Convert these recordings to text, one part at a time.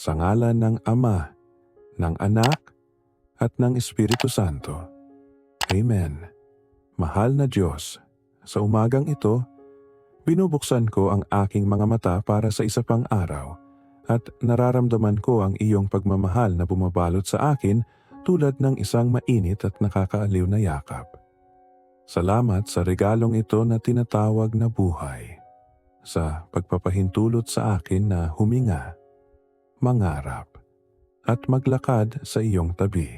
Sa ngalan ng Ama, ng Anak, at ng Espiritu Santo. Amen. Mahal na Diyos, sa umagang ito, binubuksan ko ang aking mga mata para sa isa pang araw at nararamdaman ko ang iyong pagmamahal na bumabalot sa akin tulad ng isang mainit at nakakaaliw na yakap. Salamat sa regalong ito na tinatawag na buhay. Sa pagpapahintulot sa akin na huminga, mangarap, at maglakad sa iyong tabi.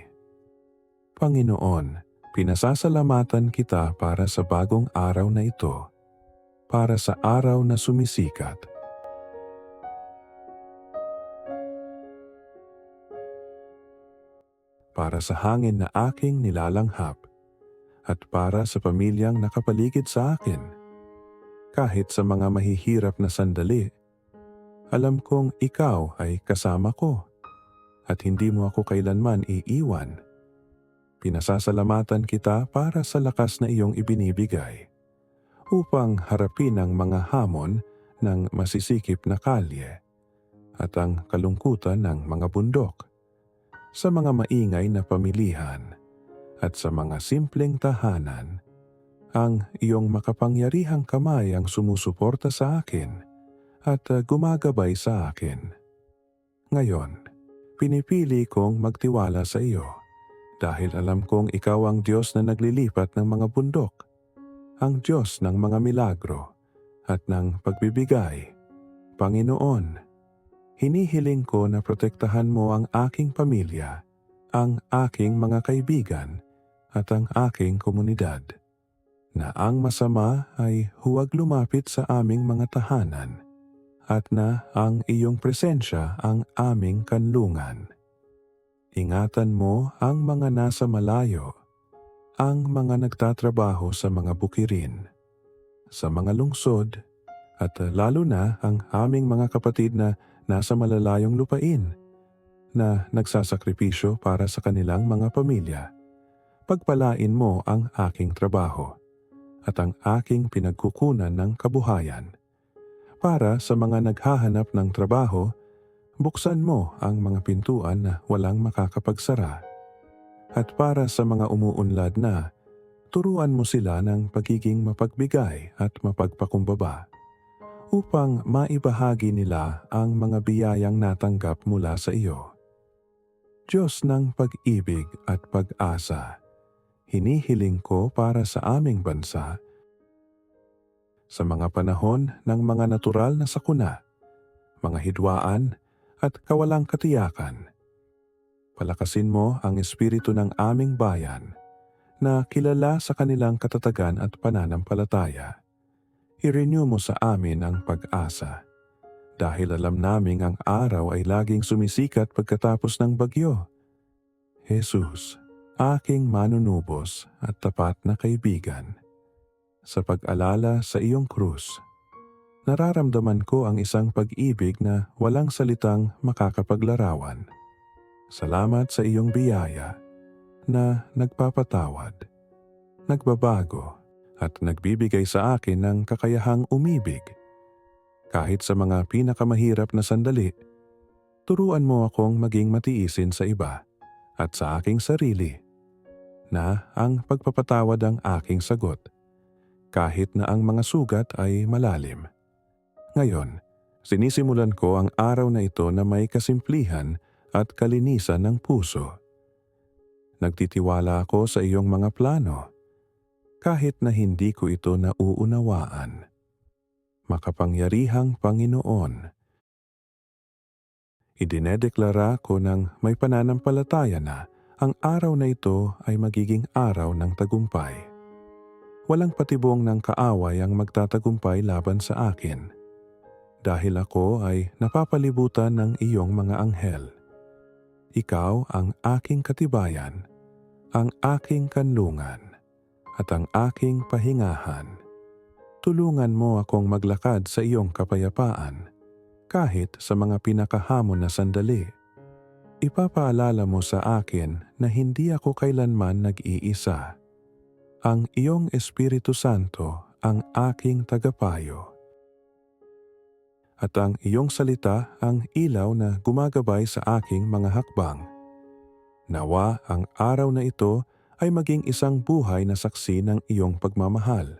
Panginoon, pinasasalamatan kita para sa bagong araw na ito, para sa araw na sumisikat. Para sa hangin na aking nilalanghap at para sa pamilyang nakapaligid sa akin. Kahit sa mga mahihirap na sandali, alam kong ikaw ay kasama ko at hindi mo ako kailanman iiwan. Pinasasalamatan kita para sa lakas na iyong ibinibigay upang harapin ang mga hamon ng masisikip na kalye at ang kalungkutan ng mga bundok sa mga maingay na pamilihan at sa mga simpleng tahanan ang iyong makapangyarihang kamay ang sumusuporta sa akin at uh, gumagabay sa akin. Ngayon, pinipili kong magtiwala sa iyo dahil alam kong ikaw ang Diyos na naglilipat ng mga bundok, ang Diyos ng mga milagro at ng pagbibigay. Panginoon, hinihiling ko na protektahan mo ang aking pamilya, ang aking mga kaibigan at ang aking komunidad. Na ang masama ay huwag lumapit sa aming mga tahanan at na ang iyong presensya ang aming kanlungan. Ingatan mo ang mga nasa malayo, ang mga nagtatrabaho sa mga bukirin, sa mga lungsod, at lalo na ang aming mga kapatid na nasa malalayong lupain na nagsasakripisyo para sa kanilang mga pamilya. Pagpalain mo ang aking trabaho at ang aking pinagkukunan ng kabuhayan. Para sa mga naghahanap ng trabaho, buksan mo ang mga pintuan na walang makakapagsara. At para sa mga umuunlad na, turuan mo sila ng pagiging mapagbigay at mapagpakumbaba upang maibahagi nila ang mga biyayang natanggap mula sa iyo. Diyos ng pag-ibig at pag-asa, hinihiling ko para sa aming bansa sa mga panahon ng mga natural na sakuna, mga hidwaan at kawalang katiyakan. Palakasin mo ang espiritu ng aming bayan na kilala sa kanilang katatagan at pananampalataya i-renew mo sa amin ang pag-asa. Dahil alam naming ang araw ay laging sumisikat pagkatapos ng bagyo. Jesus, aking manunubos at tapat na kaibigan. Sa pag-alala sa iyong krus, nararamdaman ko ang isang pag-ibig na walang salitang makakapaglarawan. Salamat sa iyong biyaya na nagpapatawad, nagbabago, at nagbibigay sa akin ng kakayahang umibig. Kahit sa mga pinakamahirap na sandali, turuan mo akong maging matiisin sa iba at sa aking sarili na ang pagpapatawad ang aking sagot kahit na ang mga sugat ay malalim. Ngayon, sinisimulan ko ang araw na ito na may kasimplihan at kalinisan ng puso. Nagtitiwala ako sa iyong mga plano kahit na hindi ko ito nauunawaan. Makapangyarihang Panginoon, idinedeklara ko ng may pananampalataya na ang araw na ito ay magiging araw ng tagumpay. Walang patibong ng kaaway ang magtatagumpay laban sa akin. Dahil ako ay napapalibutan ng iyong mga anghel. Ikaw ang aking katibayan, ang aking kanlungan at ang aking pahingahan. Tulungan mo akong maglakad sa iyong kapayapaan kahit sa mga pinakahamon na sandali. Ipapaalala mo sa akin na hindi ako kailanman nag-iisa. Ang iyong Espiritu Santo ang aking tagapayo. at ang iyong salita ang ilaw na gumagabay sa aking mga hakbang. Nawa ang araw na ito ay maging isang buhay na saksi ng iyong pagmamahal.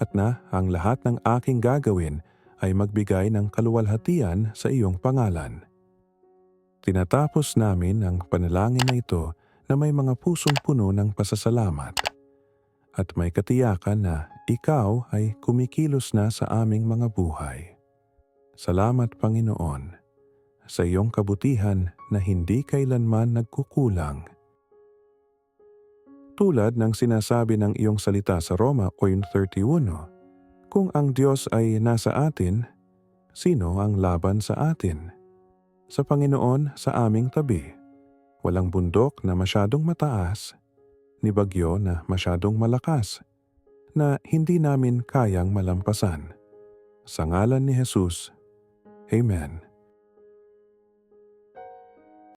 At na ang lahat ng aking gagawin ay magbigay ng kaluwalhatian sa iyong pangalan. Tinatapos namin ang panalangin na ito na may mga pusong puno ng pasasalamat at may katiyakan na ikaw ay kumikilos na sa aming mga buhay. Salamat Panginoon sa iyong kabutihan na hindi kailanman nagkukulang. Tulad ng sinasabi ng iyong salita sa Roma 1.31, Kung ang Diyos ay nasa atin, sino ang laban sa atin? Sa Panginoon sa aming tabi, walang bundok na masyadong mataas, ni bagyo na masyadong malakas, na hindi namin kayang malampasan. Sa ngalan ni Jesus, Amen.